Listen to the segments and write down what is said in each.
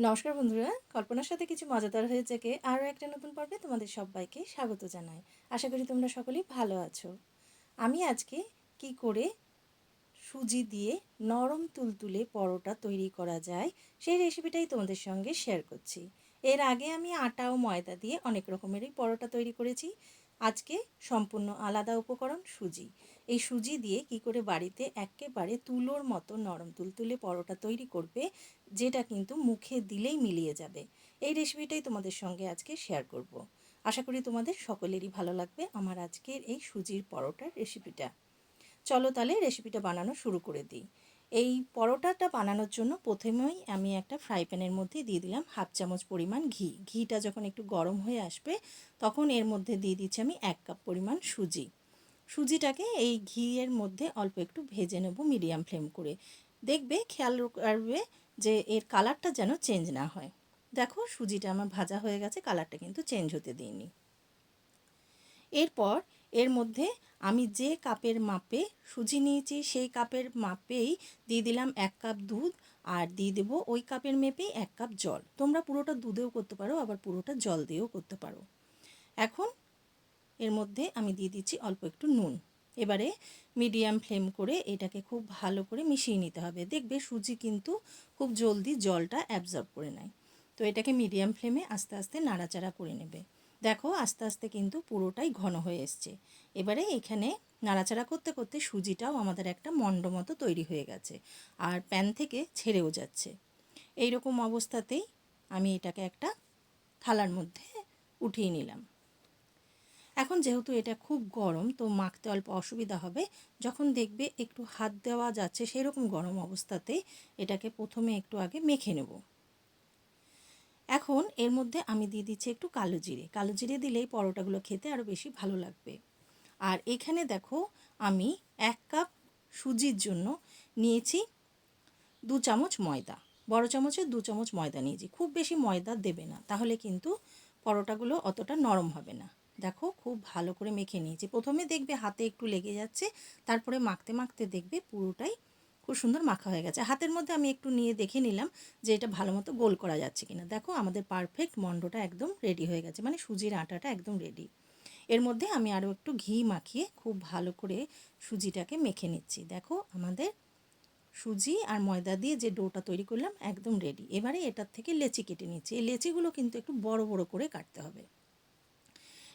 নমস্কার বন্ধুরা, কল্পনার সাথে কিছু মজাদার হয়ে থেকে আরও একটা নতুন পর্বে তোমাদের সবাইকে স্বাগত জানাই। আশা করি তোমরা সকলেই ভালো আছো। আমি আজকে কি করে সুজি দিয়ে নরম তুলতুলে পরোটা তৈরি করা যায় সেই রেসিপিটাই তোমাদের সঙ্গে শেয়ার করছি। এর আগে আমি আটা ও ময়দা দিয়ে অনেক রকমেরই পরোটা তৈরি করেছি। আজকে সম্পূর্ণ আলাদা উপকরণ সুজি। এই সুজি দিয়ে কি করে বাড়িতে একেবারে তুলোর মতো নরম তুলতুলে পরোটা তৈরি করবে, যেটা কিন্তু মুখে দিলেই মিলিয়ে যাবে। এই রেসিপিটাই তোমাদের সঙ্গে আজকে শেয়ার করব। আশা করি তোমাদের সকলেরই ভালো লাগবে আমার আজকের এই সুজির পরোটার রেসিপিটা। চলো তাহলে রেসিপিটা বানানো শুরু করে দিই। এই পরোটাটা বানানোর জন্য প্রথমেই আমি একটা ফ্রাই প্যানের মধ্যে দিয়ে দিলাম হাফ চামচ পরিমাণ ঘি। ঘিটা যখন একটু গরম হয়ে আসবে, তখন এর মধ্যে দিয়ে দিচ্ছি আমি এক কাপ পরিমাণ সুজি। সুজিটাকে এই ঘিয়ের মধ্যে অল্প একটু ভেজে নেব মিডিয়াম ফ্লেম করে। দেখবে খেয়াল রাখবে যে এর কালারটা যেন চেঞ্জ না হয়। দেখো সুজিটা আমার ভাজা হয়ে গেছে কালারটা কিন্তু চেঞ্জ হতে দিইনি। এরপর এর মধ্যে আমি যে কাপের মাপে সুজি নিয়েছি, সেই কাপের মাপেই দিয়ে দিলাম এক কাপ দুধ আর দিয়ে দেবো ওই কাপের মেপেই এক কাপ জল। তোমরা পুরোটা দুধেও করতে পারো, আবার পুরোটা জল দিয়েও করতে পারো। এখন এর মধ্যে আমি দিয়ে দিচ্ছি অল্প একটু নুন। এবারে মিডিয়াম ফ্লেম করে এটাকে খুব ভালো করে মিশিয়ে নিতে হবে। দেখবে সুজি কিন্তু খুব জলদি জলটা অ্যাবজর্ব করে নেয়। তো এটাকে মিডিয়াম ফ্লেমে আস্তে আস্তে নাড়াচাড়া করে নেবে। দেখো আস্তে আস্তে কিন্তু পুরোটাই ঘন হয়ে এসছে। এবারে এখানে নাড়াচাড়া করতে করতে সুজিটাও আমাদের একটা মণ্ড মতো তৈরি হয়ে গেছে আর প্যান থেকে ছেড়েও যাচ্ছে। এই রকম অবস্থাতেই আমি এটাকে একটা থালার মধ্যে উঠিয়ে নিলাম। এখন যেহেতু এটা খুব গরম, তো মাখতে অল্প অসুবিধা হবে। যখন দেখবে একটু হাত দেওয়া যাচ্ছে, সেরকম গরম অবস্থাতে এটাকে প্রথমে একটু আগে মেখে নেব। এখন এর মধ্যে আমি দিয়ে দিচ্ছি একটু কালো জিরে। কালো জিরে দিলেই পরোটাগুলো খেতে আরও বেশি ভালো লাগবে। আর এখানে দেখো আমি এক কাপ সুজির জন্য নিয়েছি দু চামচ ময়দা। বড় চামচে দু চামচ ময়দা নিয়েছি। খুব বেশি ময়দা দেবে না। তাহলে কিন্তু পরোটাগুলো অতটা নরম হবে না। দেখো খুব ভালো করে মেখে নিয়েছি। প্রথমে দেখবে হাতে একটু লেগে যাচ্ছে, তারপরে মাখতে মাখতে দেখবে পুরোটাই খুব সুন্দর মাখা হয়ে গেছে। হাতের মধ্যে আমি একটু নিয়ে দেখে নিলাম যে এটা ভালো মতো গোল করা যাচ্ছে কিনা। দেখো, আমাদের পারফেক্ট মণ্ডটা একদম রেডি হয়ে গেছে মানে সুজির আটাটা একদম রেডি এর মধ্যে আমি আরও একটু ঘি মাখিয়ে খুব ভালো করে সুজিটাকে মেখে নিচ্ছি। দেখো, আমাদের সুজি আর ময়দা দিয়ে যে ডোটা তৈরি করলাম একদম রেডি এবারে এটার থেকে লেচি কেটে নিচ্ছি। এই লেচিগুলো কিন্তু একটু বড় বড় করে কাটতে হবে।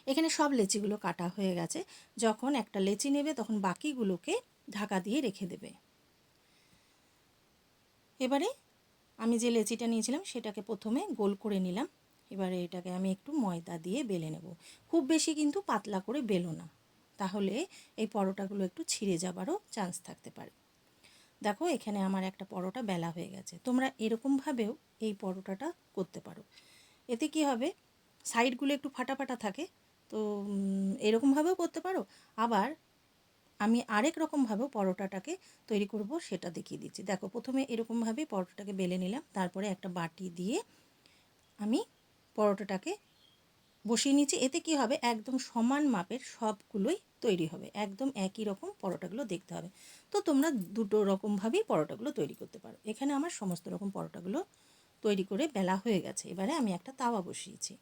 এখানে সব লেচিগুলো কাটা হয়ে গেছে। যখন একটা লেচি নেবে তখন বাকিগুলোকে ঢাকা দিয়ে রেখে দেবে। এবারে আমি যে লেচিটা নিয়েছিলাম সেটাকে প্রথমে গোল করে নিলাম। এবারে এটাকে আমি একটু ময়দা দিয়ে বেলে নেব। খুব বেশি কিন্তু পাতলা করে বেলো না। তাহলে এই পরোটাগুলো একটু ছিঁড়ে যাবারও চান্স থাকতে পারে। দেখো, এখানে আমার একটা পরোটা বেলা হয়ে গেছে। তোমরা এরকমভাবেও এই পরোটাটা করতে পারো। এতে কি হবে? সাইডগুলো একটু ফাটা ফাটা থাকে। তো এরকমভাবেও করতে পারো। আবার আমি আরেক রকমভাবেও পরোটাটাকে তৈরি করব, সেটা দেখিয়ে দিচ্ছি। দেখো, প্রথমে এরকমভাবে পরোটাটাকে বেলে নিলাম, তারপরে একটা বাটি দিয়ে আমি পরোটাটাকে বসিয়ে নিচ্ছি। এতে কি হবে? একদম সমান মাপের সবগুলোই তৈরি হবে। একদম একই রকম পরোটাগুলো দেখতে হবে। তো তোমরা দুটো রকমভাবেই পরোটাগুলো তৈরি করতে পারো। এখানে আমার সমস্ত রকম পরোটাগুলো তৈরি করে বেলা হয়ে গেছে। এবারে আমি একটা তাওয়া বসিয়েছি।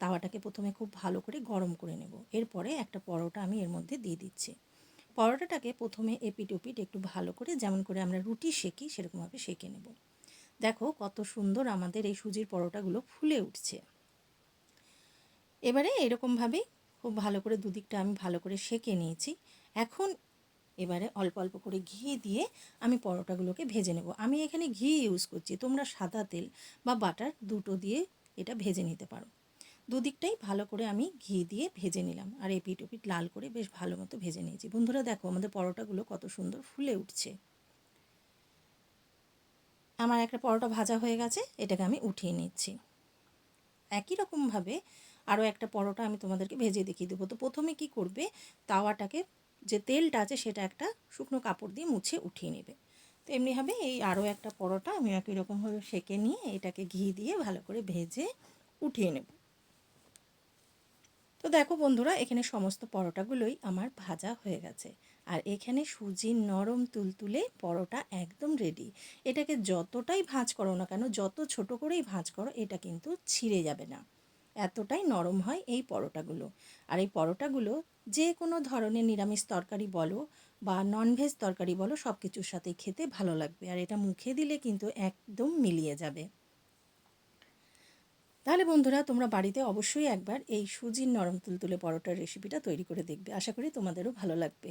তাওয়াটাকে প্রথমে খুব ভালো করে গরম করে নেব। এরপরে একটা পরোটা আমি এর মধ্যে দিয়ে দিচ্ছি। পরোটাটাকে প্রথমে এপিট ওপিট একটু ভালো করে, যেমন করে আমরা রুটি সেকি, সেরকমভাবে সেকে নেব। দেখো কত সুন্দর আমাদের এই সুজির পরোটাগুলো ফুলে উঠছে। এবারে এরকমভাবেই খুব ভালো করে দুদিকটা আমি ভালো করে সেকে নিয়েছি। এখন এবারে অল্প অল্প করে ঘি দিয়ে আমি পরোটাগুলোকে ভেজে নেব। আমি এখানে ঘি ইউজ করছি, তোমরা সাদা তেল বা বাটার দুটো দিয়ে এটা ভেজে নিতে পারো। দুদিকটাই ভালো করে আমি ঘি দিয়ে ভেজে নিলাম। আর এপিট ওপিট লাল করে বেশ ভালো মতো ভেজে নিয়েছি। বন্ধুরা, দেখো আমাদের পরোটাগুলো কত সুন্দর ফুলে উঠছে। আমার একটা পরোটা ভাজা হয়ে গেছে, এটাকে আমি উঠিয়ে নিচ্ছি। একই রকমভাবে আরও একটা পরোটা আমি তোমাদেরকে ভেজে দেখিয়ে দেবো। তো প্রথমে কি করবে? তাওয়াটাকে যে তেলটা আছে, সেটা একটা শুকনো কাপড় দিয়ে মুছে উঠিয়ে নেবে। তো এমনিভাবে এই আরও একটা পরোটা আমি একই রকমভাবে সেকে নিয়ে এটাকে ঘি দিয়ে ভালো করে ভেজে উঠিয়ে নেব। তো দেখো বন্ধুরা, এখানে সমস্ত পরোটাগুলোই আমার ভাজা হয়ে গেছে। আর এখানে সুজির নরম তুলতুলে পরোটা একদম রেডি এটাকে যতটাই ভাঁজ করো না কেন, যত ছোট করেই ভাঁজ করো, এটা কিন্তু ছিঁড়ে যাবে না। এতটাই নরম হয় এই পরোটাগুলো। আর এই পরোটাগুলো যে কোনো ধরনের নিরামিষ তরকারি বলো বা ননভেজ তরকারি বলো সব কিছুর সাথে খেতে ভালো লাগবে। আর এটা মুখে দিলে কিন্তু একদম মিলিয়ে যাবে। তাহলে বন্ধুরা, তোমরা বাড়িতে অবশ্যই একবার এই সুজির নরম তুলতুলে পরোটার রেসিপিটা তৈরি করে দেখবে। আশা করি তোমাদেরও ভালো লাগবে।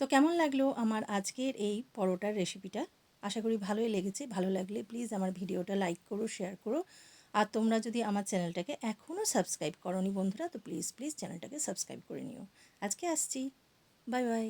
তো কেমন লাগল আমার আজকের এই পরোটার রেসিপিটা আশা করি ভালোই লেগেছে। ভালো লাগলে প্লিজ আমার ভিডিওটা লাইক করো শেয়ার করো। আর তোমরা যদি আমার চ্যানেলটাকে এখনও সাবস্ক্রাইব করনি বন্ধুরা, তো প্লিজ প্লিজ চ্যানেলটাকে সাবস্ক্রাইব করে নিও। আজকে আসছি। Bye bye